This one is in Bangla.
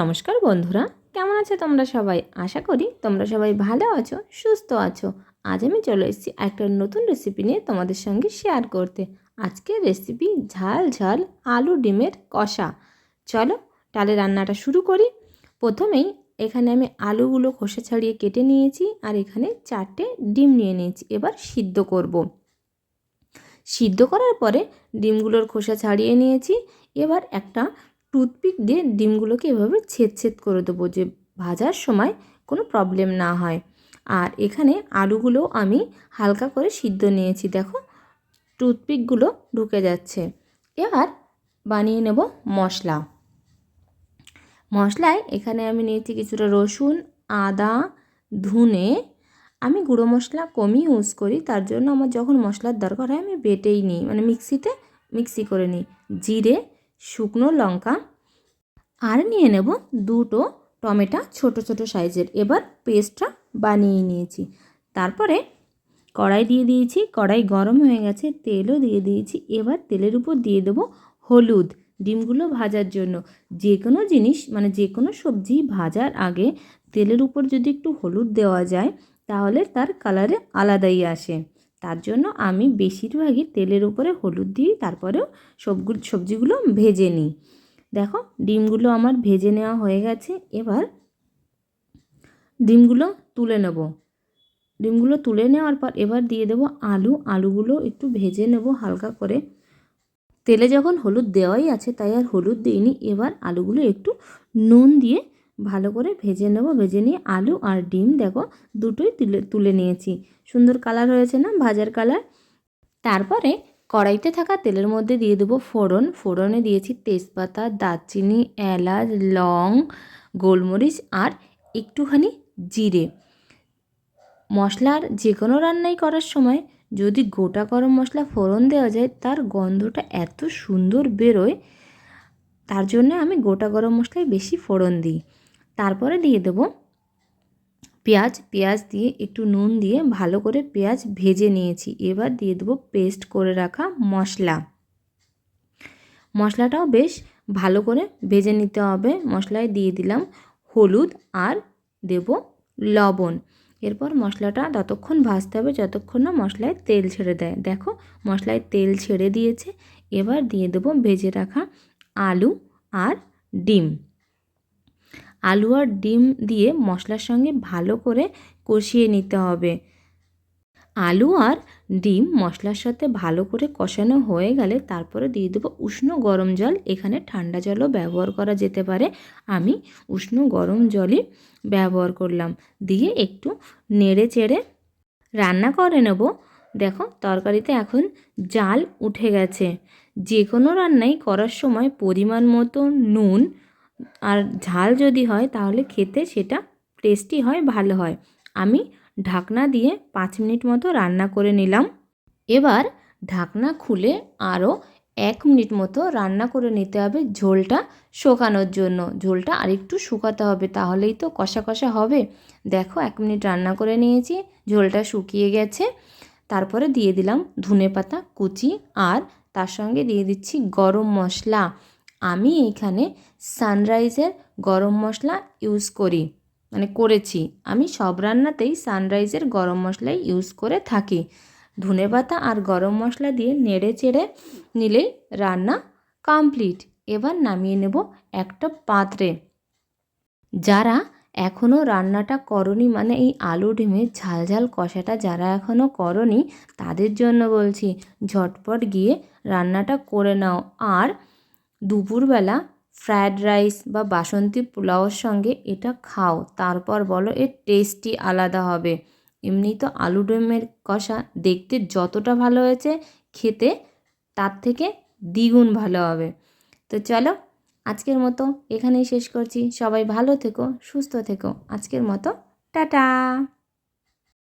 নমস্কার বন্ধুরা, কেমন আছো তোমরা সবাই? আশা করি তোমরা সবাই ভালো আছো, সুস্থ আছো। আজ আমি চলে এসেছি একটা নতুন রেসিপি নিয়ে তোমাদের সঙ্গে শেয়ার করতে। আজকের রেসিপি ঝাল ঝাল আলু ডিমের কষা। চলো তাহলে রান্নাটা শুরু করি। প্রথমেই এখানে আমি আলুগুলো খোসা ছাড়িয়ে কেটে নিয়েছি আর এখানে চারটে ডিম নিয়ে নিয়েছি, এবার সিদ্ধ করব। সিদ্ধ করার পরে ডিমগুলোর খোসা ছাড়িয়ে নিয়েছি, এবার একটা টুথপিক দিয়ে ডিমগুলোকে এভাবে ছেদ ছেদ করে দেবো যে ভাজার সময় কোনো প্রবলেম না হয়। আর এখানে আলুগুলো আমি হালকা করে সিদ্ধ নিয়েছি, দেখো। টুথপিকগুলো ঢুকে যাচ্ছে। এবার বানিয়ে নেব মশলা। মশলায় এখানে আমি নিয়েছি কিছুটা রসুন, আদা, ধুনে। আমি গুঁড়ো মশলা কমই ইউজ করি, তার জন্য আমার যখন মশলার দরকার হয় আমি বেটেই নিই মানে মিক্সিতে মিক্সি করে নিই। জিরে শুকনো লঙ্কা আর নিয়ে নেব দুটো টমেটো ছোট ছোট সাইজের। এবার পেস্টটা বানিয়ে নিয়েছি। তারপরে কড়াই দিয়ে দিয়েছি, কড়াই গরম হয়ে গেছে, তেলও দিয়ে দিয়েছি। এবার তেলের উপর দিয়ে দেবো হলুদ ডিমগুলো ভাজার জন্য। যে কোনো জিনিস মানে যে কোনো সবজি ভাজার আগে তেলের উপর যদি একটু হলুদ দেওয়া যায়, তাহলে তার কালারে আলাদাই আসে। তার জন্য আমি বেশিরভাগই তেলের উপরে হলুদ দিই, তারপরেও সবগুলো, সবজিগুলো ভেজে নিই। দেখো, ডিমগুলো আমার ভেজে নেওয়া হয়ে গেছে। এবার ডিমগুলো তুলে নেব। ডিমগুলো তুলে নেওয়ার পর এবার দিয়ে দেবো আলু। আলুগুলো একটু ভেজে নেব হালকা করে। তেলে যখন হলুদ দেওয়াই আছে, তাই আর হলুদ দিইনি। এবার আলুগুলো একটু নুন দিয়ে ভালো করে ভেজে নেব। ভেজে নিয়ে আলু আর ডিম দেখো দুটোই তুলে তুলে নিয়েছি। সুন্দর কালার হয়েছে না ভাজার কালার তারপরে কড়াইতে থাকা তেলের মধ্যে দিয়ে দেবো ফোড়ন। ফোড়নে দিয়েছি তেজপাতা, দারচিনি, এলাচ, লং, গোলমরিচ আর একটুখানি জিরে। মশলার যে কোনো রান্নাই করার সময় যদি গোটা গরম মশলা ফোড়ন দেওয়া যায় তার গন্ধটা এত সুন্দর বেরোয়, তার জন্য আমি গোটা গরম মশলায় বেশি ফোড়ন দিই। তারপরে দিয়ে দেবো পেঁয়াজ। পেঁয়াজ দিয়ে একটু নুন দিয়ে ভালো করে পেঁয়াজ ভেজে নিয়েছি। এবার দিয়ে দেবো পেস্ট করে রাখা মশলা। মশলাটাও বেশ ভালো করে ভেজে নিতে হবে। মশলায় দিয়ে দিলাম হলুদ আর দেব লবণ। এরপর মশলাটা ততক্ষণ ভাজতে হবে যতক্ষণ না মশলায় তেল ছেড়ে দেয়। দেখো মশলায় তেল ছেড়ে দিয়েছে। এবার দিয়ে দেবো ভেজে রাখা আলু আর ডিম। আলু আর ডিম দিয়ে মশলার সঙ্গে ভালো করে কষিয়ে নিতে হবে। আলু আর ডিম মশলার সাথে ভালো করে কষানো হয়ে গেলে তারপরে দিয়ে দেবো উষ্ণ গরম জল। এখানে ঠান্ডা জলও ব্যবহার করা যেতে পারে। আমি উষ্ণ গরম জলই ব্যবহার করলাম। দিয়ে একটু নেড়ে চেড়ে রান্না করে নেব। দেখো তরকারিতে এখন জাল উঠে গেছে। যে কোনো রান্নাই করার সময় পরিমাণ মতো নুন আর ঝাল যদি হয় তাহলে খেতে সেটা টেস্টি হয়, ভালো হয়। আমি ঢাকনা দিয়ে পাঁচ মিনিট মতো রান্না করে নিলাম। এবার ঢাকনা খুলে আরও এক মিনিট মতো রান্না করে নিতে হবে ঝোলটা শুকানোর জন্য। ঝোলটা আরেকটু শুকাতে হবে, তাহলেই তো কষা কষা হবে। দেখো এক মিনিট রান্না করে নিয়েছি, ঝোলটা শুকিয়ে গেছে। তারপরে দিয়ে দিলাম ধনে পাতা কুচি আর তার সঙ্গে দিয়ে দিচ্ছি গরম মশলা। আমি এইখানে সানরাইজের গরম মশলা ইউজ করি। মানে করেছি। আমি সব রান্নাতেই সানরাইজের গরম মশলাই ইউজ করে থাকি। ধনে পাতা আর গরম মশলা দিয়ে নেড়ে চেড়ে নিলেই রান্না কমপ্লিট এবার নামিয়ে নেব একটা পাত্রে। যারা এখনও রান্নাটা করনি মানে এই আলু ডিমের ঝাল ঝাল কষাটা যারা এখনও করনি, তাদের জন্য বলছি, ঝটপট গিয়ে রান্নাটা করে নাও। আর দুপুরবেলা ফ্রায়েড রাইস বা বাসন্তী পোলাওর সঙ্গে এটা খাও, তারপর বলো এর টেস্টই আলাদা হবে। এমনি তো আলু ডিমের কষা দেখতে যতটা ভালো হয়েছে, খেতে তার থেকে দ্বিগুণ ভালো হবে। তো চলো আজকের মতো এখানেই শেষ করছি। সবাই ভালো থেকো, সুস্থ থেকো। আজকের মতো, টাটা!